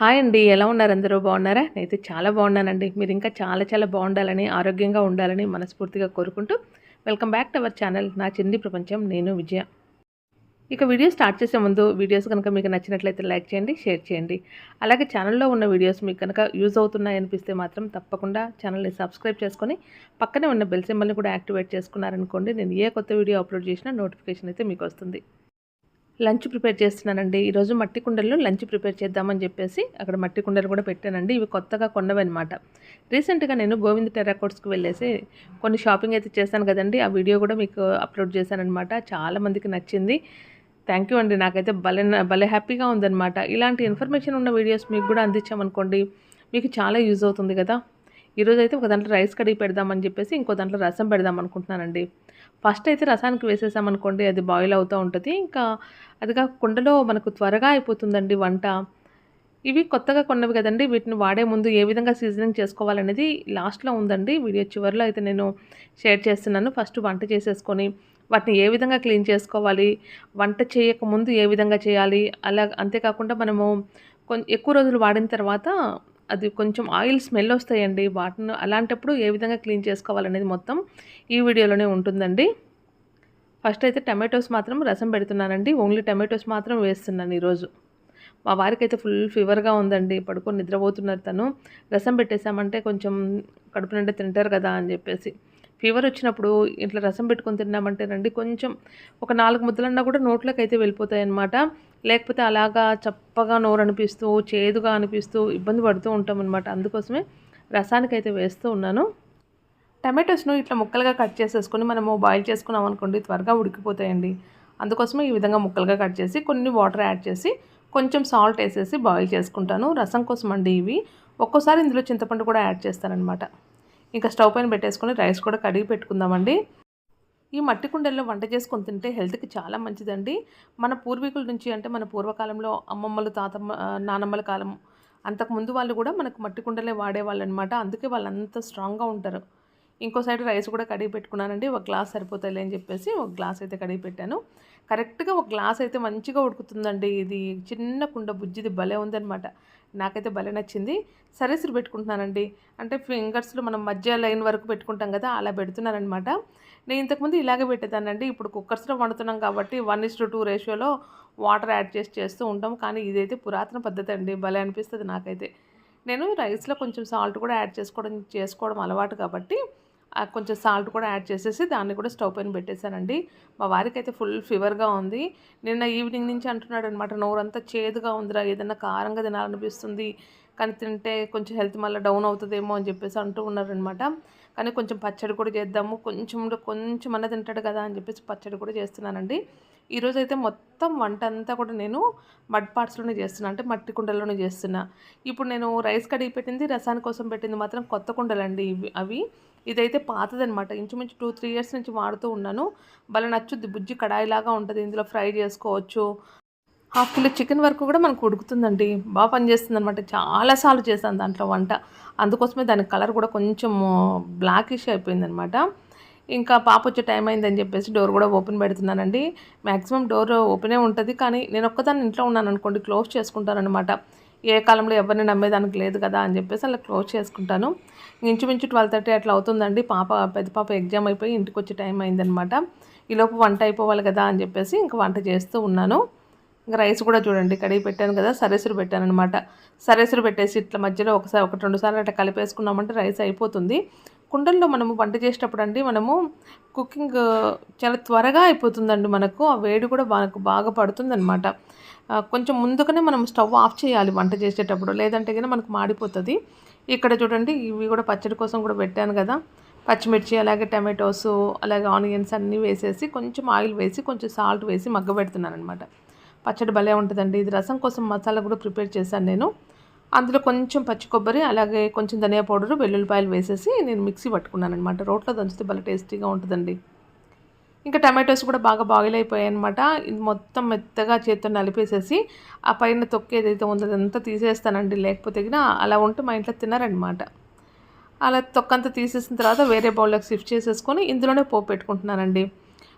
Hi అండి ఎలా ఉన్నారు అందరూ? బాగున్నారా? నేనైతే చాలా బాగున్నానండి. మీరు ఇంకా చాలా చాలా బాగుండాలని ఆరోగ్యంగా ఉండాలని మనస్ఫూర్తిగా కోరుకుంటూ welcome back to our channel నా చిన్ని ప్రపంచం నేను విజయ. ఇక వీడియో స్టార్ట్ చేసే ముందు వీడియోస్ కనుక మీకు నచ్చినట్లయితే లైక్ చేయండి షేర్ చేయండి. అలాగే ఛానల్లో ఉన్న వీడియోస్ మీకు కనుక యూజ్ అవుతున్నాయి అనిపిస్తే మాత్రం తప్పకుండా ఛానల్ని సబ్స్క్రైబ్ చేసుకొని పక్కనే ఉన్న బెల్ సింబల్ని కూడా యాక్టివేట్ చేసుకున్నారనుకోండి నేను ఏ కొత్త వీడియో అప్లోడ్ చేసినా నోటిఫికేషన్ అయితే మీకు వస్తుంది. లంచ్ ప్రిపేర్ చేస్తున్నానండి. ఈరోజు మట్టి కుండల్లో లంచ్ ప్రిపేర్ చేద్దామని చెప్పేసి అక్కడ మట్టి కుండలు కూడా పెట్టానండి. ఇవి కొత్తగా కొన్నవి అనమాట రీసెంట్గా నేను గోవింద్ టెరాకోట్స్కి వెళ్ళేసి కొన్ని షాపింగ్ అయితే చేశాను కదండి. ఆ వీడియో కూడా మీకు అప్లోడ్ చేశానమాట చాలామందికి నచ్చింది. థ్యాంక్ యూ అండి. నాకైతే భలే భలే హ్యాపీగా ఉందన్నమాట. ఇలాంటి ఇన్ఫర్మేషన్ ఉన్న వీడియోస్ మీకు కూడా అందించామనుకోండి మీకు చాలా యూజ్ అవుతుంది కదా. ఈరోజు అయితే ఒక దాంట్లో రైస్ కడిగి పెడదామని చెప్పేసి ఇంకో దాంట్లో రసం పెడదాం అనుకుంటున్నానండి. ఫస్ట్ అయితే రసానికి వేసేసామనుకోండి అది బాయిల్ అవుతూ ఉంటుంది. ఇంకా అది కుండలో మనకు త్వరగా అయిపోతుందండి వంట. ఇవి కొత్తగా కొన్నవి కదండి వీటిని వాడే ముందు ఏ విధంగా సీజనింగ్ చేసుకోవాలనేది లాస్ట్లో ఉందండి. వీడియో చివరిలో అయితే నేను షేర్ చేస్తున్నాను. ఫస్ట్ వంట చేసేసుకొని వాటిని ఏ విధంగా క్లీన్ చేసుకోవాలి వంట చేయకముందు ఏ విధంగా చేయాలి అలా అంతేకాకుండా మనము కొంచెం ఎక్కువ రోజులు వాడిన తర్వాత అది కొంచెం ఆయిల్ స్మెల్ వస్తాయండి. వాటిని అలాంటప్పుడు ఏ విధంగా క్లీన్ చేసుకోవాలనేది మొత్తం ఈ వీడియోలోనే ఉంటుందండి. ఫస్ట్ అయితే టమాటోస్ మాత్రం రసం పెడుతున్నానండి. ఓన్లీ టమాటోస్ మాత్రం వేస్తున్నాను ఈరోజు. మా వారికి అయితే ఫుల్ ఫీవర్గా ఉందండి. పడుకొని నిద్రపోతున్నారు తను. రసం పెట్టేశామంటే కొంచెం కడుపు నిండా తింటారు కదా అని చెప్పేసి. ఫీవర్ వచ్చినప్పుడు ఇట్లా రసం పెట్టుకొని తిన్నామంటేనండి కొంచెం ఒక నాలుగు ముద్దలన్నా కూడా నోట్లోకి అయితే వెళ్ళిపోతాయి అన్నమాట లేకపోతే అలాగా చప్పగా నోరు అనిపిస్తూ చేదుగా అనిపిస్తూ ఇబ్బంది పడుతూ ఉంటాం అనమాట అందుకోసమే రసానికైతే వేస్తూ ఉన్నాను. టమాటోస్ను ఇట్లా ముక్కలుగా కట్ చేసేసుకొని మనము బాయిల్ చేసుకున్నాం అనుకోండి త్వరగా ఉడికిపోతాయండి. అందుకోసమే ఈ విధంగా ముక్కలుగా కట్ చేసి కొన్ని వాటర్ యాడ్ చేసి కొంచెం సాల్ట్ వేసేసి బాయిల్ చేసుకుంటాను. రసం కోసం అండి ఇవి. ఒక్కోసారి ఇందులో చింతపండు కూడా యాడ్ చేస్తానమాట ఇంకా స్టవ్ పైన పెట్టేసుకొని రైస్ కూడా కడిగి పెట్టుకుందామండి. ఈ మట్టి కుండల్లో వంట చేసుకొని తింటే హెల్త్కి చాలా మంచిదండి. మన పూర్వీకుల నుంచి అంటే మన పూర్వకాలంలో అమ్మమ్మలు తాతమ్మ నానమ్మల కాలం అంతకుముందు వాళ్ళు కూడా మనకు మట్టి కుండలే వాడేవాళ్ళు అనమాట అందుకే వాళ్ళు అంత స్ట్రాంగ్గా ఉంటారు. ఇంకో సైడ్ రైస్ కూడా కడిగి పెట్టుకున్నానండి. ఒక గ్లాస్ సరిపోతాయి అని చెప్పేసి ఒక గ్లాస్ అయితే కడిగి పెట్టాను. కరెక్ట్గా ఒక గ్లాస్ అయితే మంచిగా ఉడుకుతుందండి. ఇది చిన్న కుండ బుజ్జిది భలే ఉందనమాట నాకైతే భలే నచ్చింది. సరేసిరి పెట్టుకుంటున్నానండి. అంటే ఫింగర్స్లో మనం మధ్య లైన్ వరకు పెట్టుకుంటాం కదా అలా పెడుతున్నారనమాట నేను ఇంతకుముందు ఇలాగే పెట్టేదానండి ఇప్పుడు కుక్కర్స్లో వండుతున్నాం కాబట్టి వన్ ఇస్ టు టూ రేషియోలో వాటర్ యాడ్ చేసి చేస్తూ ఉంటాం. కానీ ఇదైతే పురాతన పద్ధతి అండి. భలే అనిపిస్తుంది నాకైతే. నేను రైస్లో కొంచెం సాల్ట్ కూడా యాడ్ చేసుకోవడం చేసుకోవడం అలవాటు కాబట్టి కొంచెం సాల్ట్ కూడా యాడ్ చేసేసి దాన్ని కూడా స్టవ్ పైన పెట్టేశానండి. మా వారికి అయితే ఫుల్ ఫీవర్గా ఉంది. నిన్న ఈవినింగ్ నుంచి అంటున్నాడు అనమాట నోరంతా చేదుగా ఉందిరా ఏదైనా కారంగా తినాలనిపిస్తుంది కానీ తింటే కొంచెం హెల్త్ మళ్ళీ డౌన్ అవుతుందేమో అని చెప్పేసి అంటూ ఉన్నారనమాట కానీ కొంచెం పచ్చడి కూడా చేద్దాము. కొంచెం కొంచెం అన్న తింటాడు కదా అని చెప్పేసి పచ్చడి కూడా చేస్తున్నానండి. ఈరోజు అయితే మొత్తం వంట అంతా కూడా నేను మడ్ పార్ట్స్లోనే చేస్తున్నా. అంటే మట్టి కుండల్లోనే చేస్తున్నా. ఇప్పుడు నేను రైస్ కడిగి పెట్టింది రసాని కోసం పెట్టింది మాత్రం కొత్త కుండలండి ఇవి అవి. ఇదైతే పాతదనమాట ఇంచుమించు టూ త్రీ ఇయర్స్ నుంచి వాడుతూ ఉన్నాను. భలే నచ్చుద్ది. బుజ్జి కడాయిలాగా ఉంటుంది. ఇందులో ఫ్రై చేసుకోవచ్చు. హాఫ్ కిలో చికెన్ వరకు కూడా మనకు ఉడుకుతుందండి. బాగా పనిచేస్తుంది అనమాట చాలాసార్లు చేశాను దాంట్లో వంట. అందుకోసమే దాని కలర్ కూడా కొంచెం బ్లాకిష్ అయిపోయిందనమాట ఇంకా పాప వచ్చే టైం అయిందని చెప్పేసి డోర్ కూడా ఓపెన్ పెడుతున్నానండి. మ్యాక్సిమం డోర్ ఓపెనే ఉంటుంది. కానీ నేను ఒక్కదాన్ని ఇంట్లో ఉన్నాను అనుకోండి క్లోజ్ చేసుకుంటానమాట ఏ కాలంలో ఎవరిని నమ్మేదానికి లేదు కదా అని చెప్పేసి అలా క్లోజ్ చేసుకుంటాను. ఇంచుమించు ట్వెల్వ్ థర్టీ అట్లా అవుతుందండి. పాప పెద్ద పాప ఎగ్జామ్ అయిపోయి ఇంటికి వచ్చే టైం అయిందనమాట ఈలోపు వంట అయిపోవాలి కదా అని చెప్పేసి ఇంకా వంట చేస్తూ ఉన్నాను. ఇంకా రైస్ కూడా చూడండి కడిగి పెట్టాను కదా సరేసురు పెట్టాను అనమాట సరేసురు పెట్టేసి ఇట్లా మధ్యలో ఒకసారి ఒకటి రెండు సార్లు అట్లా కలిపేసుకున్నామంటే రైస్ అయిపోతుంది. కుండల్లో మనము వంట చేసేటప్పుడు అండి మనము కుకింగ్ చాలా త్వరగా అయిపోతుందండి మనకు ఆ వేడి కూడా మనకు బాగా పడుతుందనమాట కొంచెం ముందుగానే మనం స్టవ్ ఆఫ్ చేయాలి వంట చేసేటప్పుడు లేదంటే కనుక మనకు మాడిపోతుంది. ఇక్కడ చూడండి ఇవి కూడా పచ్చడి కోసం కూడా పెట్టాను కదా. పచ్చిమిర్చి అలాగే టమాటోస్ అలాగే ఆనియన్స్ అన్నీ వేసేసి కొంచెం ఆయిల్ వేసి కొంచెం సాల్ట్ వేసి మగ్గ పెడుతున్నాను అనమాట పచ్చడి భలే ఉంటుందండి. ఇది రసం కోసం మసాలా కూడా ప్రిపేర్ చేశాను నేను. అందులో కొంచెం పచ్చి కొబ్బరి అలాగే కొంచెం ధనియా పౌడరు వెల్లుల్లిపాయలు వేసేసి నేను మిక్సీ పట్టుకున్నాను అనమాట రోట్లో దంచితే భలే టేస్టీగా ఉంటుందండి. ఇంకా టమాటోస్ కూడా బాగా బాయిల్ అయిపోయాయి అనమాట ఇది మొత్తం మెత్తగా చేత్తో నలిపేసేసి ఆ పైన తొక్కు ఏదైతే ఉందో అదంతా తీసేస్తానండి. లేకపోతే అలా ఉంటే మా ఇంట్లో తిన్నారనమాట అలా తొక్కంతా తీసేసిన తర్వాత వేరే బౌల్లోకి షిఫ్ట్ చేసేసుకొని ఇందులోనే పోపు పెట్టుకుంటున్నానండి.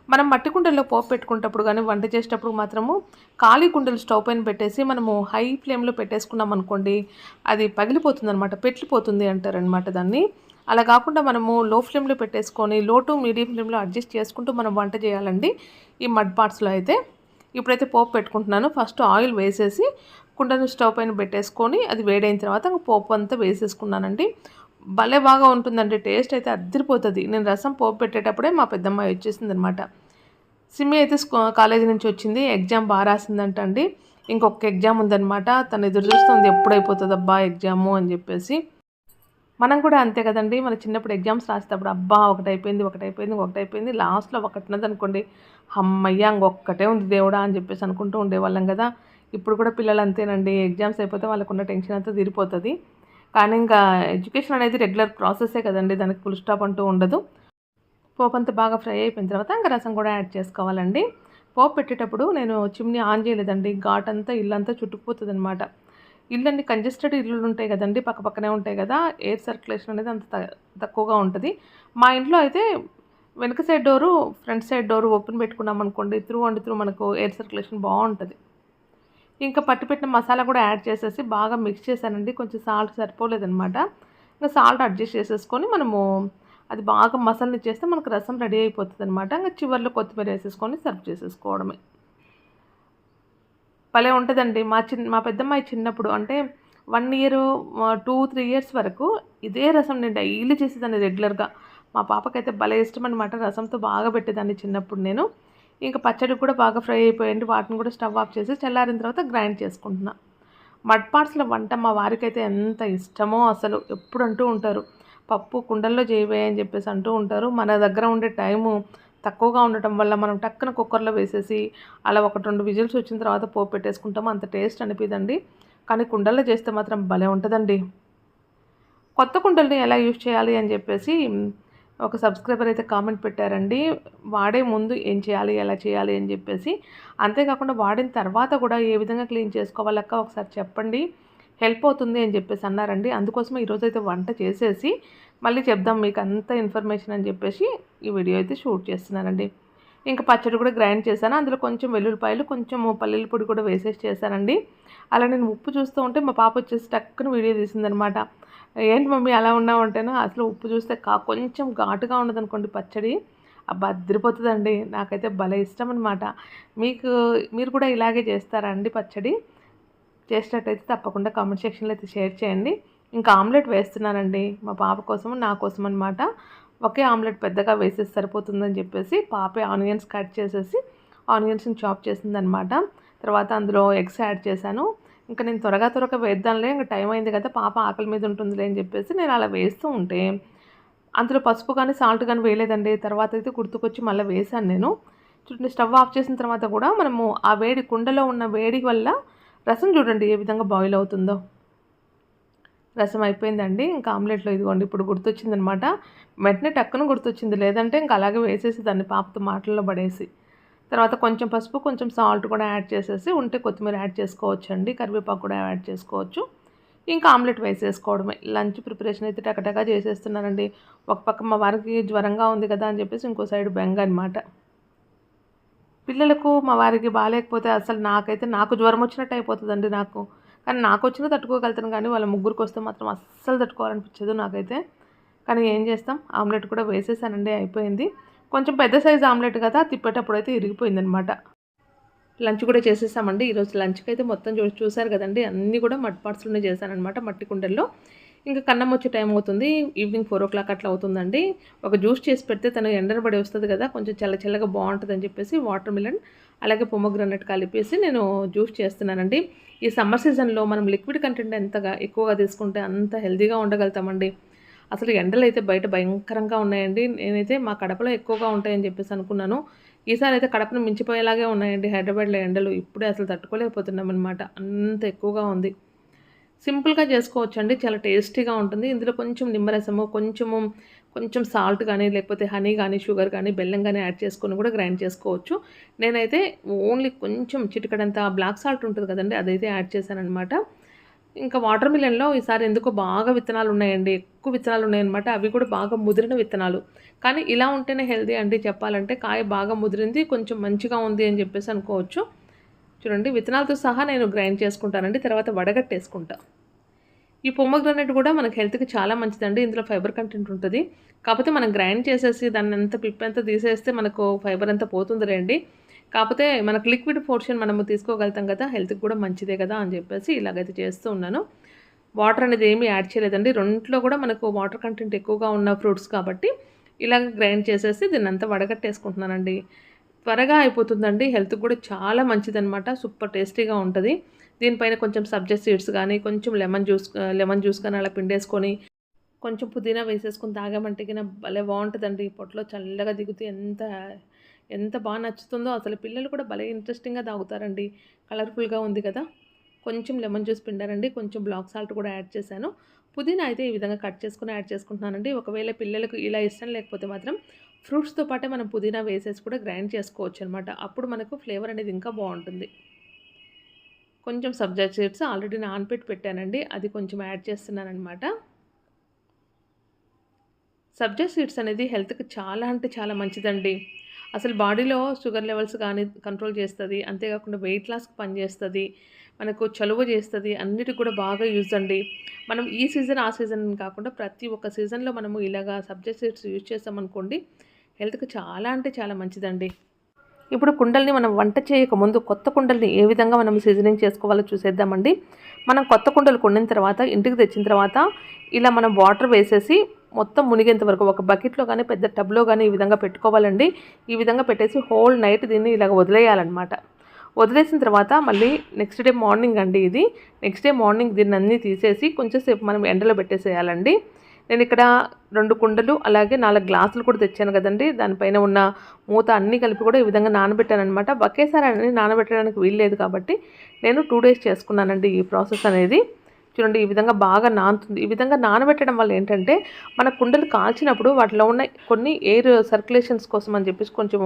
మనం మట్టి కుండల్లో పోపు పెట్టుకునేటప్పుడు కానీ వంట చేసేటప్పుడు మాత్రము ఖాళీ కుండలు స్టవ్ పైన పెట్టేసి మనము హై ఫ్లేమ్లో పెట్టేసుకున్నాం అనుకోండి అది పగిలిపోతుంది అనమాట పెట్టిపోతుంది అంటారనమాట దాన్ని. అలా కాకుండా మనము లో ఫ్లేమ్లో పెట్టేసుకొని లో టు మీడియం ఫ్లేమ్లో అడ్జస్ట్ చేసుకుంటూ మనం వంట చేయాలండి ఈ మడ్ పార్ట్స్లో అయితే. ఇప్పుడైతే పోపు పెట్టుకుంటున్నాను. ఫస్ట్ ఆయిల్ వేసేసి కుండను స్టవ్ పైన పెట్టేసుకొని అది వేడైన తర్వాత పోపు అంతా వేసేసుకున్నానండి. భలే బాగా ఉంటుందండి. టేస్ట్ అయితే అద్దరిపోతుంది. నేను రసం పోపు పెట్టేటప్పుడే మా పెద్దమ్మాయి వచ్చేసింది అనమాట సిమ్మి అయితే కాలేజీ నుంచి వచ్చింది. ఎగ్జామ్ బాగా రాసిందంట అండి. ఇంకొక ఎగ్జామ్ ఉందనమాట తను ఎదురు చూస్తుంది. ఎప్పుడైపోతుంది అబ్బా ఎగ్జాము అని చెప్పేసి. మనం కూడా అంతే కదండి. మన చిన్నప్పుడు ఎగ్జామ్స్ రాసేటప్పుడు అబ్బా ఒకటి అయిపోయింది ఒకటి అయిపోయింది ఒకటి అయిపోయింది లాస్ట్లో ఒకటినది అనుకోండి. అమ్మయ్య ఇంకొక్కటే ఉంది దేవుడా అని చెప్పేసి అనుకుంటూ ఉండేవాళ్ళం కదా. ఇప్పుడు కూడా పిల్లలు అంతేనండి. ఎగ్జామ్స్ అయిపోతే వాళ్ళకున్న టెన్షన్ అంతా తీరిపోతుంది. కానీ ఇంకా ఎడ్యుకేషన్ అనేది రెగ్యులర్ ప్రాసెసే కదండి దానికి ఫుల్ స్టాప్ అంటూ ఉండదు. పోపు అంతా బాగా ఫ్రై అయిపోయిన తర్వాత ఇంకా రసం కూడా యాడ్ చేసుకోవాలండి. పోపు పెట్టేటప్పుడు నేను చిమ్ని ఆన్ చేయలేదండి ఘాట్ అంతా ఇల్లంతా చుట్టుకుపోతుంది అనమాట ఇల్లు కంజెస్టెడ్ ఇల్లులు ఉంటాయి కదండి పక్క పక్కనే ఉంటాయి కదా ఎయిర్ సర్క్యులేషన్ అనేది అంత తక్కువగా ఉంటుంది. మా ఇంట్లో అయితే వెనక side door front side door open పెట్టుకున్నాం అనుకోండి త్రూ అండ్ త్రూ మనకు ఎయిర్ సర్క్యులేషన్ బాగుంటుంది. ఇంకా పట్టి పెట్టిన మసాలా కూడా యాడ్ చేసేసి బాగా మిక్స్ చేశానండి. కొంచెం సాల్ట్ సరిపోలేదనమాట ఇంకా సాల్ట్ అడ్జస్ట్ చేసేసుకొని మనము అది బాగా మసాలా చేస్తే మనకు రసం రెడీ అయిపోతుంది అనమాట ఇంకా చివరిలో కొత్తిమీర వేసేసుకొని సర్వ్ చేసేసుకోవడమే. భలే ఉంటుందండి. మా చిన్న మా పెద్దమ్మాయి చిన్నప్పుడు అంటే one year two three years వరకు ఇదే రసం నేను డైలీ చేసేదాన్ని రెగ్యులర్గా. మా పాపకైతే భలే ఇష్టం అనమాట రసంతో బాగా పెట్టేదాన్ని చిన్నప్పుడు నేను. ఇంకా పచ్చడి కూడా బాగా ఫ్రై అయిపోయింది. వాటిని కూడా స్టవ్ ఆఫ్ చేసి చల్లారిన తర్వాత గ్రైండ్ చేసుకుంటున్నా. మడ్ పార్ట్స్ల వంట మా వారికి అయితే ఎంత ఇష్టమో అసలు. ఎప్పుడు అంటూ ఉంటారు పప్పు కుండల్లో చేయవే అని చెప్పేసి అంటూ ఉంటారు. మన దగ్గర ఉండే టైము తక్కువగా ఉండటం వల్ల మనం టక్కున కుక్కర్లో వేసేసి అలా ఒకటి రెండు విజిల్స్ వచ్చిన తర్వాత పోపు పెట్టేసుకుంటాము అంత టేస్ట్ అనిపిదండి. కానీ కుండల్లో చేస్తే మాత్రం భలే ఉంటుందండి. కొత్త కుండల్ని ఎలా యూజ్ చేయాలి అని చెప్పేసి ఒక సబ్స్క్రైబర్ అయితే కామెంట్ పెట్టారండి వాడే ముందు ఏం చేయాలి ఎలా చేయాలి అని చెప్పేసి. అంతేకాకుండా వాడిన తర్వాత కూడా ఏ విధంగా క్లీన్ చేసుకోవాలక్క ఒకసారి చెప్పండి. హెల్ప్ అవుతుంది అని చెప్పేసి అన్నారండి. అందుకోసమే ఈరోజు అయితే వంట చేసేసి మళ్ళీ చెప్దాం మీకు అంత ఇన్ఫర్మేషన్ అని చెప్పేసి ఈ వీడియో అయితే షూట్ చేస్తున్నానండి. ఇంకా పచ్చడి కూడా గ్రైండ్ చేశాను. అందులో కొంచెం వెల్లుల్లిపాయలు కొంచెం పల్లీల పొడి కూడా వేసేసి చేశానండి. అలా నేను ఉప్పు చూస్తూ ఉంటే మా పాప వచ్చేసి టక్కున వీడియో తీసిందనమాట. ఏంటి మమ్మీ అలా ఉన్నామంటేనో అసలు ఉప్పు చూస్తే కా కొంచెం ఘాటుగా ఉన్నదనుకోండి పచ్చడి. భద్రిపోతుందండి నాకైతే భలే ఇష్టం అనమాట మీకు మీరు కూడా ఇలాగే చేస్తారా అండి పచ్చడి? చేసినట్టయితే తప్పకుండా కామెంట్ సెక్షన్లో అయితే షేర్ చేయండి. ఇంకా ఆమ్లెట్ వేస్తున్నానండి. మా పాప కోసం నా కోసం అనమాట ఒకే ఆమ్లెట్ పెద్దగా వేసేసి సరిపోతుందని చెప్పేసి పాపే ఆనియన్స్ కట్ చేసేసి ఆనియన్స్ని చాప్ చేసిందనమాట తర్వాత అందులో ఎగ్స్ యాడ్ చేశాను. ఇంకా నేను త్వరగా త్వరగా వేద్దాంలే ఇంకా టైం అయింది కదా పాప ఆకలి మీద ఉంటుందిలే అని చెప్పేసి నేను అలా వేస్తూ ఉంటే అందులో పసుపు కానీ సాల్ట్ కానీ వేయలేదండి. తర్వాత అయితే గుర్తుకొచ్చి మళ్ళీ వేశాను నేను. చూడండి స్టవ్ ఆఫ్ చేసిన తర్వాత కూడా మనము ఆ వేడి కుండలో ఉన్న వేడి వల్ల రసం చూడండి ఏ విధంగా బాయిల్ అవుతుందో. రసం అయిపోయిందండి. ఇంకా ఆమ్లెట్లో ఇదిగోండి ఇప్పుడు గుర్తొచ్చిందనమాట. వెంటనే టక్కున గుర్తొచ్చింది. లేదంటే ఇంకా అలాగే వేసేసి దాన్ని పాపతో మాటల్లో పడేసి. తర్వాత కొంచెం పసుపు కొంచెం సాల్ట్ కూడా యాడ్ చేసేసి ఉంటే కొత్తిమీర యాడ్ చేసుకోవచ్చు అండి కరివేపాకు కూడా యాడ్ చేసుకోవచ్చు. ఇంకా ఆమ్లెట్ వేసేసుకోవడమే. లంచ్ ప్రిపరేషన్ అయితే టకటగా చేసేస్తున్నానండి. ఒక పక్క మా వారికి జ్వరంగా ఉంది కదా అని చెప్పేసి ఇంకో సైడ్ బెంగ అనమాట పిల్లలకు మా వారికి బాగాలేకపోతే అసలు నాకైతే నాకు జ్వరం వచ్చినట్టు అయిపోతుందండి నాకు. కానీ నాకు వచ్చినా తట్టుకోగలుగుతాను కానీ వాళ్ళ ముగ్గురికి వస్తే మాత్రం అస్సలు తట్టుకోవాలనిపించదు నాకైతే. కానీ ఏం చేస్తాం? ఆమ్లెట్ కూడా వేసేసానండి అయిపోయింది. కొంచెం పెద్ద సైజు ఆమ్లెట్ కదా తిప్పేటప్పుడు అయితే ఇరిగిపోయిందనమాట. లంచ్ కూడా చేసేసామండి. ఈరోజు లంచ్కి అయితే మొత్తం చూ చూసారు కదండి. అన్నీ కూడా మట్టి పార్ట్స్లోనే చేశానమాట మట్టి కుండల్లో. ఇంకా కన్నం వచ్చే టైం అవుతుంది. ఈవినింగ్ ఫోర్ ఓ క్లాక్ అట్లా అవుతుందండి. ఒక జ్యూస్ చేసి పెడితే తను ఎండనబడి వస్తుంది కదా కొంచెం చల్ల చల్లగా బాగుంటుంది అని చెప్పేసి వాటర్ మిలన్ అలాగే పొమ్మగ్రనట్ కలిపేసి నేను జ్యూస్ చేస్తున్నానండి. ఈ సమ్మర్ సీజన్లో మనం లిక్విడ్ కంటెంట్ ఎంతగా ఎక్కువగా తీసుకుంటే అంత హెల్తీగా ఉండగలుగుతామండి. అసలు ఎండలు అయితే బయట భయంకరంగా ఉన్నాయండి. నేనైతే మా కడపలో ఎక్కువగా ఉంటాయని చెప్పేసి అనుకున్నాను. ఈసారి అయితే కడపను మించిపోయేలాగే ఉన్నాయండి హైదరాబాద్లో ఎండలు. ఇప్పుడే అసలు తట్టుకోలేకపోతున్నాం అనమాట అంత ఎక్కువగా ఉంది. సింపుల్గా చేసుకోవచ్చండి. చాలా టేస్టీగా ఉంటుంది. ఇందులో కొంచెం నిమ్మరసము కొంచెము కొంచెం సాల్ట్ కానీ లేకపోతే హనీ కానీ షుగర్ కానీ బెల్లం కానీ యాడ్ చేసుకొని కూడా గ్రైండ్ చేసుకోవచ్చు. నేనైతే ఓన్లీ కొంచెం చిటికడంత బ్లాక్ సాల్ట్ ఉంటుంది కదండి అదైతే యాడ్ చేశానమాట ఇంకా వాటర్ మిలన్లో ఈసారి ఎందుకో బాగా విత్తనాలు ఉన్నాయండి. ఎక్కువ విత్తనాలు ఉన్నాయన్నమాట. అవి కూడా బాగా ముదిరిన విత్తనాలు. కానీ ఇలా ఉంటేనే హెల్దీ అండి చెప్పాలంటే. కాయ బాగా ముదిరింది కొంచెం మంచిగా ఉంది అని చెప్పేసి అనుకోవచ్చు. చూడండి విత్తనాలతో సహా నేను గ్రైండ్ చేసుకుంటానండి. తర్వాత వడగట్టేసుకుంటా. ఈ పొమ్మగ్రనేట్ కూడా మనకి హెల్త్కి చాలా మంచిదండి. ఇందులో ఫైబర్ కంటెంట్ ఉంటుంది. కాకపోతే మనం గ్రైండ్ చేసేసి దాన్ని అంత పిప్పంతా తీసేస్తే మనకు ఫైబర్ అంతా పోతుంది రండి కాకపోతే మనకు లిక్విడ్ పోర్షన్ మనము తీసుకోగలుగుతాం కదా హెల్త్కి కూడా మంచిదే కదా అని చెప్పేసి ఇలాగైతే చేస్తూ ఉన్నాను. వాటర్ అనేది ఏమీ యాడ్ చేయలేదండి. రెంట్లో కూడా మనకు వాటర్ కంటెంట్ ఎక్కువగా ఉన్న ఫ్రూట్స్ కాబట్టి ఇలాగ గ్రైండ్ చేసేసి దీన్ని అంతా వడగట్టేసుకుంటున్నానండి. త్వరగా అయిపోతుందండి. హెల్త్కి కూడా చాలా మంచిదనమాట సూపర్ టేస్టీగా ఉంటుంది. దీనిపైన కొంచెం సబ్జెక్ట్ సీడ్స్ కానీ కొంచెం లెమన్ జ్యూస్ లెమన్ జ్యూస్ కానీ అలా పిండేసుకొని కొంచెం పుదీనా వేసేసుకుని తాగామంటే కింద భలే బాగుంటుందండి. పొట్టలో చల్లగా దిగుతూ ఎంత ఎంత బాగా నచ్చుతుందో అసలు పిల్లలు కూడా భలే ఇంట్రెస్టింగ్గా తాగుతారండి. కలర్ఫుల్గా ఉంది కదా. కొంచెం లెమన్ జ్యూస్ పిండారండి. కొంచెం బ్లాక్ సాల్ట్ కూడా యాడ్ చేశాను. పుదీనా అయితే ఈ విధంగా కట్ చేసుకుని యాడ్ చేసుకుంటున్నానండి. ఒకవేళ పిల్లలకు ఇలా ఇష్టం లేకపోతే మాత్రం ఫ్రూట్స్తో పాటే మనం పుదీనా వేసేసి కూడా గ్రైండ్ చేసుకోవచ్చు అనమాట అప్పుడు మనకు ఫ్లేవర్ అనేది ఇంకా బాగుంటుంది. కొంచెం సబ్జా సీడ్స్ ఆల్రెడీ నానపెట్టి పెట్టానండి. అది కొంచెం యాడ్ చేస్తున్నాను అనమాట సబ్జా సీడ్స్ అనేది హెల్త్కి చాలా అంటే చాలా మంచిదండి. అసలు బాడీలో షుగర్ లెవెల్స్ కానీ కంట్రోల్ చేస్తుంది అంతేకాకుండా వెయిట్ లాస్కి పనిచేస్తుంది మనకు చలువ చేస్తుంది అన్నిటికి కూడా బాగా యూజ్ అండి. మనం ఈ సీజన్ ఆ సీజన్ కాకుండా ప్రతి ఒక్క సీజన్లో మనము ఇలాగా సబ్జెక్ట్ సీడ్స్ యూజ్ చేస్తామనుకోండి హెల్త్కి చాలా అంటే చాలా మంచిదండి. ఇప్పుడు కుండల్ని మనం వంట చేయకముందు కొత్త కుండల్ని ఏ విధంగా మనం సీజనింగ్ చేసుకోవాలో చూసేద్దామండి. మనం కొత్త కుండలు కొండిన తర్వాత ఇంటికి తెచ్చిన తర్వాత ఇలా మనం వాటర్ వేసేసి మొత్తం మునిగేంత వరకు ఒక బకెట్లో కానీ పెద్ద టబ్లో కానీ ఈ విధంగా పెట్టుకోవాలండి. ఈ విధంగా పెట్టేసి హోల్ నైట్ దీన్ని ఇలాగ వదిలేయాలన్నమాట. వదిలేసిన తర్వాత మళ్ళీ నెక్స్ట్ డే మార్నింగ్ అండి ఇది. నెక్స్ట్ డే మార్నింగ్ దీన్ని అన్నీ తీసేసి కొంచెంసేపు మనం ఎండలో పెట్టేసేయాలండి. నేను ఇక్కడ రెండు కుండలు అలాగే నాలుగు గ్లాసులు కూడా తెచ్చాను కదండి. దానిపైన ఉన్న మూత అన్నీ కలిపి కూడా ఈ విధంగా నానబెట్టాను అనమాట ఒకేసారి అన్నీ నానబెట్టడానికి వీల్లేదు కాబట్టి నేను టూ డేస్ చేసుకున్నానండి ఈ ప్రాసెస్ అనేది. చూడండి ఈ విధంగా బాగా నానుతుంది. ఈ విధంగా నానబెట్టడం వల్ల ఏంటంటే మన కుండలు కాల్చినప్పుడు వాటిలో ఉన్న కొన్ని ఎయిర్ సర్క్యులేషన్స్ కోసం అని చెప్పేసి కొంచెం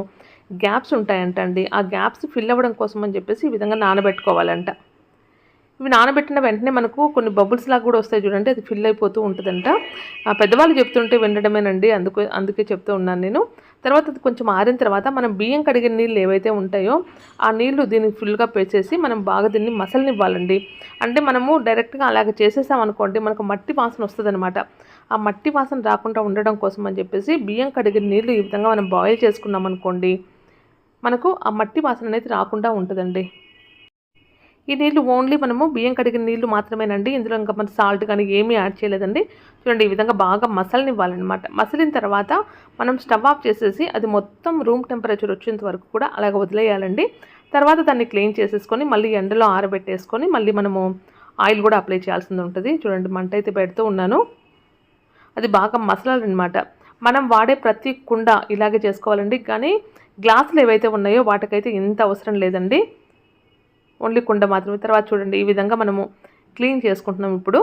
గ్యాప్స్ ఉంటాయంట అండి ఆ గ్యాప్స్ ఫిల్ అవ్వడం కోసం అని చెప్పేసి ఈ విధంగా నానబెట్టుకోవాలంట. ఇవి నానబెట్టిన వెంటనే మనకు కొన్ని బబుల్స్ లాగా కూడా వస్తాయి చూడండి అది ఫిల్ అయిపోతూ ఉంటుందంట. పెద్దవాళ్ళు చెప్తుంటే వినడమేనండి అందుకు అందుకే చెప్తూ ఉన్నాను నేను. తర్వాత అది కొంచెం ఆరిన తర్వాత మనం బియ్యం కడిగిన నీళ్ళు ఏవైతే ఉంటాయో ఆ నీళ్ళు దీన్ని ఫుల్గా పేసేసి మనం బాగా దీన్ని మసలనివ్వాలండి. అంటే మనము డైరెక్ట్గా అలాగ చేసేసాం అనుకోండి మనకు మట్టి వాసన వస్తుంది ఆ మట్టి వాసన రాకుండా ఉండడం కోసం అని చెప్పేసి బియ్యం కడిగిన నీళ్ళు ఈ విధంగా మనం బాయిల్ చేసుకున్నాం అనుకోండి మనకు ఆ మట్టి వాసన అనేది రాకుండా ఉంటుందండి. ఈ నీళ్ళు ఓన్లీ మనము బియ్యం కడిగిన నీళ్ళు మాత్రమేనండి. ఇందులో ఇంకా మన సాల్ట్ కానీ ఏమీ యాడ్ చేయలేదండి. చూడండి ఈ విధంగా బాగా మసలనివ్వాలన్నమాట మసిలిన తర్వాత మనం స్టవ్ ఆఫ్ చేసేసి అది మొత్తం రూమ్ టెంపరేచర్ వచ్చేంత వరకు కూడా అలాగ వదిలేయాలండి. తర్వాత దాన్ని క్లీన్ చేసేసుకొని మళ్ళీ ఎండలో ఆరబెట్టేసుకొని మళ్ళీ మనము ఆయిల్ కూడా అప్లై చేయాల్సింది ఉంటుంది. చూడండి మంట అయితే పెడుతూ ఉన్నాను. అది బాగా మసలాలన్నమాట. మనం వాడే ప్రతి కుండ ఇలాగే చేసుకోవాలండి. కానీ గ్లాసులు ఏవైతే ఉన్నాయో వాటికైతే ఇంత అవసరం లేదండి. ఓన్లీ కుండ మాత్రమే. తర్వాత చూడండి ఈ విధంగా మనము క్లీన్ చేసుకుంటున్నాం ఇప్పుడు.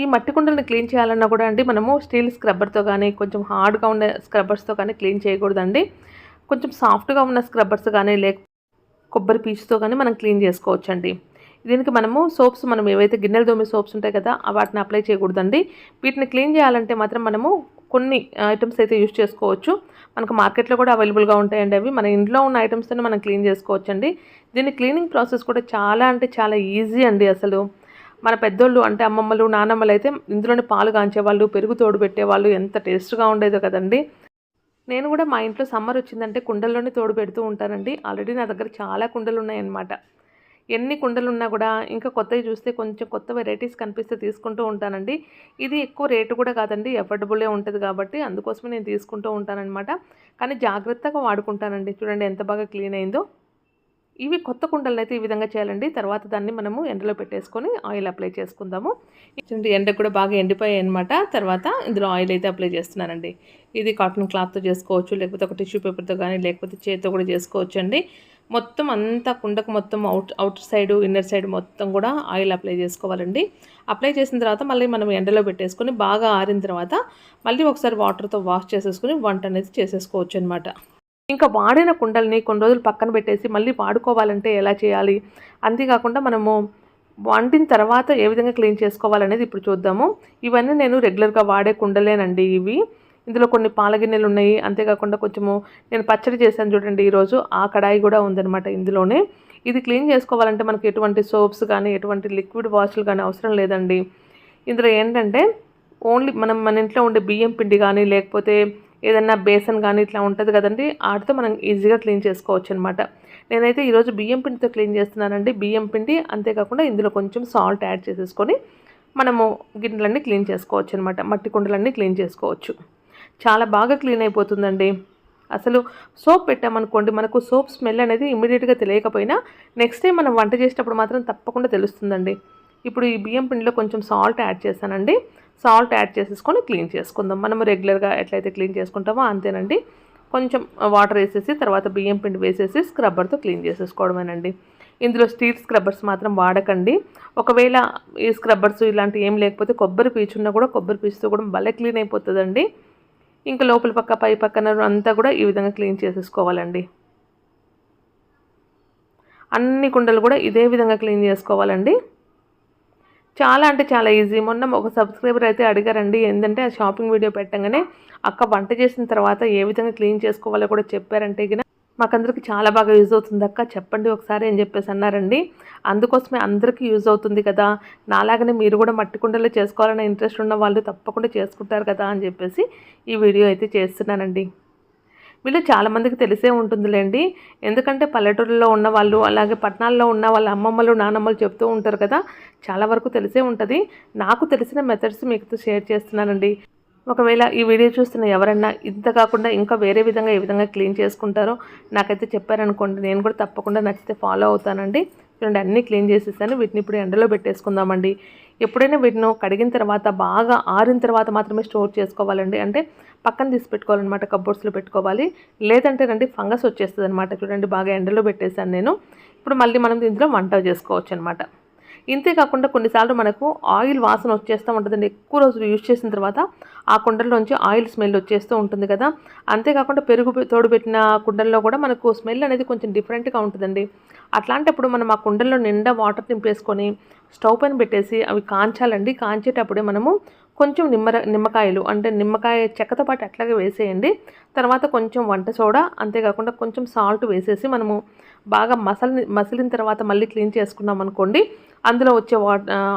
ఈ మట్టి కుండలను క్లీన్ చేయాలన్నా కూడా అండి మనము స్టీల్ స్క్రబ్బర్తో కానీ కొంచెం హార్డ్గా ఉన్న స్క్రబ్బర్స్తో కానీ క్లీన్ చేయకూడదండి. కొంచెం సాఫ్ట్గా ఉన్న స్క్రబ్బర్స్ కానీ లేక కొబ్బరి పీచుతో కానీ మనం క్లీన్ చేసుకోవచ్చండి. దీనికి మనము సోప్స్ మనం ఏవైతే గిన్నెలు దోమే సోప్స్ ఉంటాయి కదా వాటిని అప్లై చేయకూడదండి. వీటిని క్లీన్ చేయాలంటే మాత్రం మనము కొన్ని ఐటమ్స్ అయితే యూజ్ చేసుకోవచ్చు. మనకు మార్కెట్లో కూడా అవైలబుల్గా ఉంటాయండి అవి. మన ఇంట్లో ఉన్న ఐటమ్స్తోనే మనం క్లీన్ చేసుకోవచ్చండి. దీని క్లీనింగ్ ప్రాసెస్ కూడా చాలా అంటే చాలా ఈజీ అండి అసలు. మన పెద్దోళ్ళు అంటే అమ్మమ్మలు నానమ్మలు అయితే ఇందులోనే పాలు కాంచేవాళ్ళు పెరుగు తోడు పెట్టేవాళ్ళు ఎంత టేస్ట్గా ఉండేదో కదండి. నేను కూడా మా ఇంట్లో సమ్మర్ వచ్చిందంటే కుండల్లోనే తోడు పెడుతూ ఉంటానండి. ఆల్రెడీ నా దగ్గర చాలా కుండలు ఉన్నాయన్నమాట. ఎన్ని కుండలున్నా కూడా ఇంకా కొత్తవి చూస్తే కొంచెం కొత్త వెరైటీస్ కనిపిస్తే తీసుకుంటూ ఉంటానండి. ఇది ఎక్కువ రేటు కూడా కాదండి ఎఫర్డబులే ఉంటుంది కాబట్టి అందుకోసమే నేను తీసుకుంటూ ఉంటానన్నమాట. కానీ జాగ్రత్తగా వాడుకుంటానండి. చూడండి ఎంత బాగా క్లీన్ అయిందో. ఇవి కొత్త కుండలను అయితే ఈ విధంగా చేయాలండి. తర్వాత దాన్ని మనము ఎండలో పెట్టేసుకొని ఆయిల్ అప్లై చేసుకుందాము. చూడండి ఎండ కూడా బాగా ఎండిపోయాయి అనమాట తర్వాత ఇందులో ఆయిల్ అయితే అప్లై చేస్తున్నానండి. ఇది కాటన్ క్లాత్తో చేసుకోవచ్చు లేకపోతే ఒక టిష్యూ పేపర్తో కానీ లేకపోతే చేతితో కూడా చేసుకోవచ్చు అండి మొత్తం అంతా కుండకు మొత్తం out outside inner side మొత్తం కూడా ఆయిల్ అప్లై చేసుకోవాలండి. అప్లై చేసిన తర్వాత మళ్ళీ మనం ఎండలో పెట్టేసుకొని బాగా ఆరిన తర్వాత మళ్ళీ ఒకసారి వాటర్తో వాష్ చేసేసుకొని వంట అనేది చేసేసుకోవచ్చు అనమాట ఇంకా వాడిన కుండల్ని కొన్ని రోజులు పక్కన పెట్టేసి మళ్ళీ వాడుకోవాలంటే ఎలా చేయాలి? అంతేకాకుండా మనము వండిన తర్వాత ఏ విధంగా క్లీన్ చేసుకోవాలనేది ఇప్పుడు చూద్దాము. ఇవన్నీ నేను రెగ్యులర్గా వాడే కుండలేనండి ఇవి. ఇందులో కొన్ని పాల గిన్నెలు ఉన్నాయి. అంతేకాకుండా కొంచెము నేను పచ్చడి చేశాను చూడండి ఈరోజు. ఆ కడాయి కూడా ఉందన్నమాట ఇందులోనే. ఇది క్లీన్ చేసుకోవాలంటే మనకి ఎటువంటి సోప్స్ కానీ ఎటువంటి లిక్విడ్ వాష్లు కానీ అవసరం లేదండి. ఇందులో ఏంటంటే ఓన్లీ మనం మన ఇంట్లో ఉండే బియ్యం పిండి కానీ లేకపోతే ఏదన్నా బేసన్ కానీ ఇట్లా ఉంటుంది కదండి. వాటితో మనం ఈజీగా క్లీన్ చేసుకోవచ్చు అనమాట నేనైతే ఈరోజు బియ్యం పిండితో క్లీన్ చేస్తున్నానండి. బియ్యం పిండి అంతేకాకుండా ఇందులో కొంచెం సాల్ట్ యాడ్ చేసేసుకొని మనము గిన్నెలన్నీ క్లీన్ చేసుకోవచ్చు అనమాట మట్టి కుండలన్నీ క్లీన్ చేసుకోవచ్చు. చాలా బాగా క్లీన్ అయిపోతుందండి. అసలు సోప్ పెట్టామనుకోండి మనకు సోప్ స్మెల్ అనేది ఇమీడియట్గా తెలియకపోయినా నెక్స్ట్ టైం మనం వంట చేసేటప్పుడు మాత్రం తప్పకుండా తెలుస్తుందండి. ఇప్పుడు ఈ బియ్యం పిండిలో కొంచెం సాల్ట్ యాడ్ చేశానండి. సాల్ట్ యాడ్ చేసేసుకొని క్లీన్ చేసుకుందాం. మనం రెగ్యులర్గా ఎట్లయితే క్లీన్ చేసుకుంటామో అంతేనండి. కొంచెం వాటర్ వేసేసి తర్వాత బియ్యం పిండి వేసేసి స్క్రబ్బర్తో క్లీన్ చేసేసుకోవడమేనండి. ఇందులో స్టీల్ స్క్రబ్బర్స్ మాత్రం వాడకండి. ఒకవేళ ఈ స్క్రబ్బర్స్ ఇలాంటి ఏం లేకపోతే కొబ్బరి పీచున్నా కూడా కొబ్బరి పీచుతో కూడా భలే క్లీన్ అయిపోతుందండి. ఇంకా లోపల పక్క పై పక్కన అంతా కూడా ఈ విధంగా క్లీన్ చేసేసుకోవాలండి. అన్ని కుండలు కూడా ఇదే విధంగా క్లీన్ చేసుకోవాలండి. చాలా అంటే చాలా ఈజీ. మొన్న ఒక సబ్స్క్రైబర్ అయితే అడిగారండి ఏంటంటే ఆ షాపింగ్ వీడియో పెట్టగానే అక్క వంట చేసిన తర్వాత ఏ విధంగా క్లీన్ చేసుకోవాలో కూడా చెప్పారంటే గిన మాకందరికి చాలా బాగా యూజ్ అవుతుంది అక్క. చెప్పండి ఒకసారి అని చెప్పేసి అన్నారండి. అందుకోసమే అందరికీ యూజ్ అవుతుంది కదా. నాలాగనే మీరు కూడా మట్టి కుండలో చేసుకోవాలనే ఇంట్రెస్ట్ ఉన్న వాళ్ళు తప్పకుండా చేసుకుంటారు కదా అని చెప్పేసి ఈ వీడియో అయితే చేస్తున్నానండి. వీళ్ళు చాలామందికి తెలిసే ఉంటుందిలేండి. ఎందుకంటే పల్లెటూరులో ఉన్న వాళ్ళు అలాగే పట్టణాల్లో ఉన్న వాళ్ళ అమ్మమ్మలు నానమ్మలు చెప్తూ ఉంటారు కదా. చాలా వరకు తెలిసే ఉంటుంది. నాకు తెలిసిన మెథడ్స్ మీకు షేర్ చేస్తున్నానండి. ఒకవేళ ఈ వీడియో చూస్తున్న ఎవరన్నా ఇంత కాకుండా ఇంకా వేరే విధంగా ఏ విధంగా క్లీన్ చేసుకుంటారో నాకైతే చెప్పారనుకోండి నేను కూడా తప్పకుండా నచ్చితే ఫాలో అవుతానండి. చూడండి అన్నీ క్లీన్ చేసేసాను. వీటిని ఇప్పుడు ఎండలో పెట్టేసుకుందామండి. ఎప్పుడైనా వీటిని కడిగిన తర్వాత బాగా ఆరిన తర్వాత మాత్రమే స్టోర్ చేసుకోవాలండి. అంటే పక్కన తీసి పెట్టుకోవాలన్నమాట కబ్బోర్డ్స్లో పెట్టుకోవాలి. లేదంటే రండి ఫంగస్ వచ్చేస్తుంది అనమాట చూడండి బాగా ఎండలో పెట్టేశాను నేను. ఇప్పుడు మళ్ళీ మనం దీంట్లో వంట చేసుకోవచ్చు అనమాట ఇంతే కాకుండా కొన్నిసార్లు మనకు ఆయిల్ వాసన వచ్చేస్తూ ఉంటుందండి. ఎక్కువ రోజులు యూజ్ చేసిన తర్వాత ఆ కుండల్లోంచి ఆయిల్ స్మెల్ వచ్చేస్తూ ఉంటుంది కదా. అంతేకాకుండా పెరుగు తోడుపెట్టిన కుండల్లో కూడా మనకు స్మెల్ అనేది కొంచెం డిఫరెంట్గా ఉంటుందండి. అట్లాంటప్పుడు మనం ఆ కుండల్లో నిండా వాటర్ నింపేసుకొని స్టవ్ పైన పెట్టేసి అవి కాంచాలండి. కాంచేటప్పుడే మనము కొంచెం నిమ్మ నిమ్మకాయలు అంటే నిమ్మకాయ చెక్కతో పాటు అట్లాగే వేసేయండి. తర్వాత కొంచెం వంట సోడా అంతేకాకుండా కొంచెం సాల్ట్ వేసేసి మనము బాగా మసలి మసిలిన తర్వాత మళ్ళీ క్లీన్ చేసుకున్నాం అనుకోండి అందులో వచ్చే వా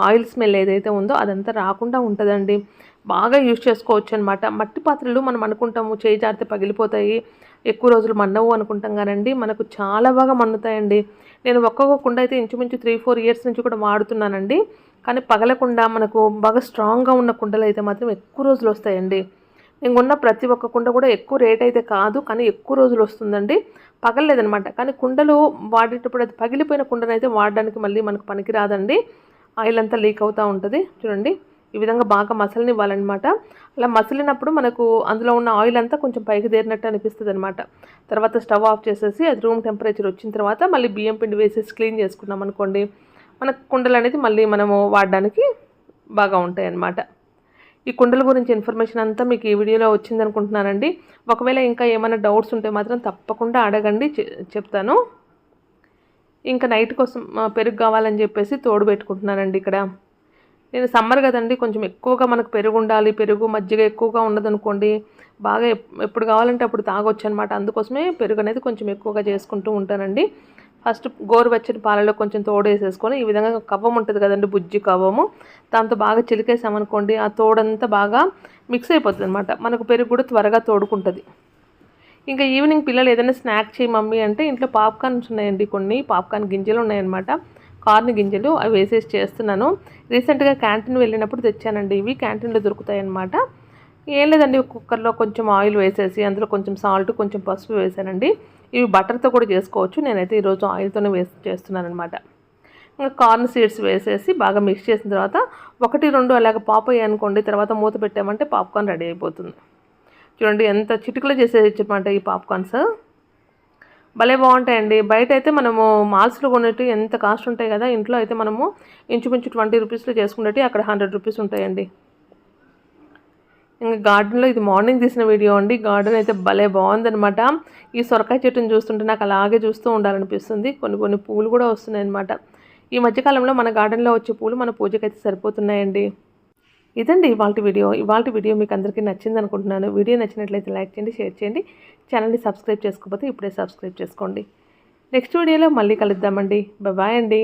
ఆయిల్ స్మెల్ ఏదైతే ఉందో అదంతా రాకుండా ఉంటుందండి. బాగా యూజ్ చేసుకోవచ్చు అనమాట మట్టి పాత్రలు మనం అనుకుంటాము చేయి జారితే పగిలిపోతాయి ఎక్కువ రోజులు మన్నవు అనుకుంటాం కానండి మనకు చాలా బాగా మన్నుతాయండి. నేను ఒక్కొక్క కుండ అయితే ఇంచుమించు త్రీ ఫోర్ ఇయర్స్ నుంచి కూడా వాడుతున్నానండి. కానీ పగలకుండా మనకు బాగా స్ట్రాంగ్గా ఉన్న కుండలు అయితే మాత్రం ఎక్కువ రోజులు వస్తాయండి. నేను ఉన్న ప్రతి ఒక్క కుండ కూడా ఎక్కువ రేట్ అయితే కాదు కానీ ఎక్కువ రోజులు వస్తుందండి. పగలలేదనమాట కానీ కుండలు వాడేటప్పుడు అది పగిలిపోయిన కుండనైతే వాడడానికి మళ్ళీ మనకు పనికిరాదండి. ఆయిల్ అంతా లీక్ అవుతూ ఉంటుంది. చూడండి. ఈ విధంగా బాగా మసలనివ్వాలన్నమాట అలా మసలినప్పుడు మనకు అందులో ఉన్న ఆయిల్ అంతా కొంచెం పైకి తేరినట్టు అనిపిస్తుంది అనమాట తర్వాత స్టవ్ ఆఫ్ చేసేసి అది రూమ్ టెంపరేచర్ వచ్చిన తర్వాత మళ్ళీ బియ్యం పిండి వేసేసి క్లీన్ చేసుకున్నాం అనుకోండి మన కుండలు అనేది మళ్ళీ మనము వాడడానికి బాగా ఉంటాయి అన్నమాట ఈ కుండల గురించి ఇన్ఫర్మేషన్ అంతా మీకు ఈ వీడియోలో వచ్చింది అనుకుంటున్నానండి. ఒకవేళ ఇంకా ఏమైనా డౌట్స్ ఉంటే మాత్రం తప్పకుండా అడగండి చెప్తాను. ఇంకా నైట్ కోసం పెరుగు కావాలని చెప్పేసి తోడు పెట్టుకుంటున్నానండి ఇక్కడ. నేను సమ్మర్ కదండి కొంచెం ఎక్కువగా మనకు పెరుగు ఉండాలి పెరుగు మజ్జిగ ఎక్కువగా ఉండదనుకోండి బాగా ఎప్పుడు కావాలంటే అప్పుడు తాగొచ్చు అనమాట అందుకోసమే పెరుగు అనేది కొంచెం ఎక్కువగా చేసుకుంటూ ఉంటానండి. ఫస్ట్ గోరువెచ్చని పాలలో కొంచెం తోడు వేసేసుకొని ఈ విధంగా కవ్వం ఉంటుంది కదండి బుజ్జి కవ్వము. దాంతో బాగా చిలికేసామనుకోండి ఆ తోడంతా బాగా మిక్స్ అయిపోతుంది అనమాట మనకు పెరుగు కూడా త్వరగా తోడుకుంటుంది. ఇంకా ఈవినింగ్ పిల్లలు ఏదైనా స్నాక్ చేయి మమ్మీ అంటే ఇంట్లో పాప్కార్న్స్ ఉన్నాయండి కొన్ని పాప్కార్న్ గింజలు ఉన్నాయన్నమాట. కార్న్ గింజలు అవి వేసేసి చేస్తున్నాను. రీసెంట్గా క్యాంటీన్ వెళ్ళినప్పుడు తెచ్చానండి ఇవి క్యాంటీన్లో దొరుకుతాయి అన్నమాట ఏం లేదండి కుక్కర్లో కొంచెం ఆయిల్ వేసేసి అందులో కొంచెం సాల్ట్ కొంచెం పసుపు వేసానండి. ఇవి బటర్తో కూడా చేసుకోవచ్చు. నేనైతే ఈరోజు ఆయిల్తోనే వేసి చేస్తున్నాను అనమాట ఇంకా కార్న్ సీడ్స్ వేసేసి బాగా మిక్స్ చేసిన తర్వాత ఒకటి రెండు అలాగ పాప్ అయ్యి అనుకోండి తర్వాత మూత పెట్టామంటే పాప్కార్న్ రెడీ అయిపోతుంది. చూడండి ఎంత చిటికలో చేసేయచ్చమాట ఈ పాప్కార్న్స్. భలే బాగుంటాయండి. బయట అయితే మనము మాల్స్లో కొనేటి ఎంత కాస్ట్ ఉంటాయి కదా ఇంట్లో అయితే మనము ఇంచుమించు ట్వంటీ రూపీస్లో చేసుకునేవి అక్కడ హండ్రెడ్ రూపీస్ ఉంటాయండి. ఇంకా గార్డెన్లో ఇది మార్నింగ్ తీసిన వీడియో అండి. గార్డెన్ అయితే భలే బాగుందనమాట ఈ సొరకాయ చెట్టును చూస్తుంటే నాకు అలాగే చూస్తూ ఉండాలనిపిస్తుంది. కొన్ని కొన్ని పూలు కూడా వస్తున్నాయి అనమాట ఈ మధ్యకాలంలో మన గార్డెన్లో వచ్చే పూలు మన పూజకైతే సరిపోతున్నాయండి. ఇదండి ఇవాళ వీడియో. ఇవాళ వీడియో మీకు అందరికీ నచ్చింది అనుకుంటున్నాను. వీడియో నచ్చినట్లయితే లైక్ చేయండి షేర్ చేయండి. ఛానల్ని సబ్స్క్రైబ్ చేసుకోకపోతే ఇప్పుడే సబ్స్క్రైబ్ చేసుకోండి. నెక్స్ట్ వీడియోలో మళ్ళీ కలుద్దామండి. బాయ్ అండి.